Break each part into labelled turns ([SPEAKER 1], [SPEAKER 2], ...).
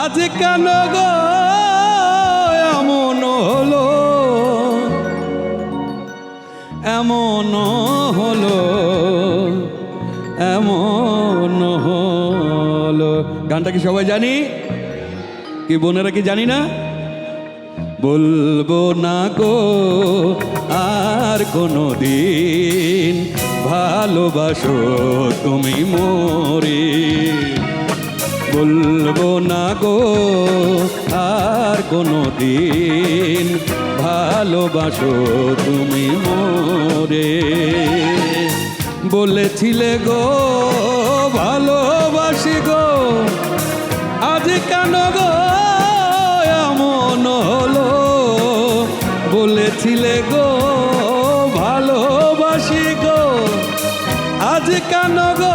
[SPEAKER 1] আজ কেন গো এমন হলো? এমন হলো এমন হলো। গানটা কি সবাই জানি? কি বোনেরা কি জানি না? বলব না গো, আর কোনো দিন ভালোবাসো তুমি মোরে। বলব না গো, আর কোনো দিন ভালোবাসো তুমি মোরে। বলেছিলে গো, ভালোবাসি গো, আজ কেন গো এমন হলো? বলেছিলে গো, ভালোবাসি গো, আজ কেন গো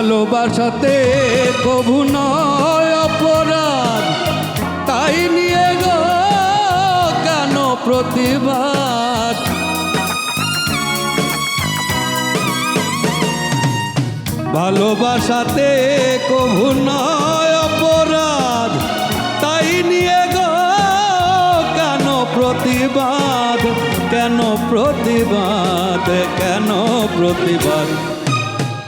[SPEAKER 1] ভালোবাসাতে কভু নয় অপরাধ। তাই নিয়ে গো কেন প্রতিবাদ? ভালোবাসাতে কভু নয় অপরাধ। তাই নিয়ে গো কেন প্রতিবাদ? কেন প্রতিবাদ? কেন প্রতিবাদ?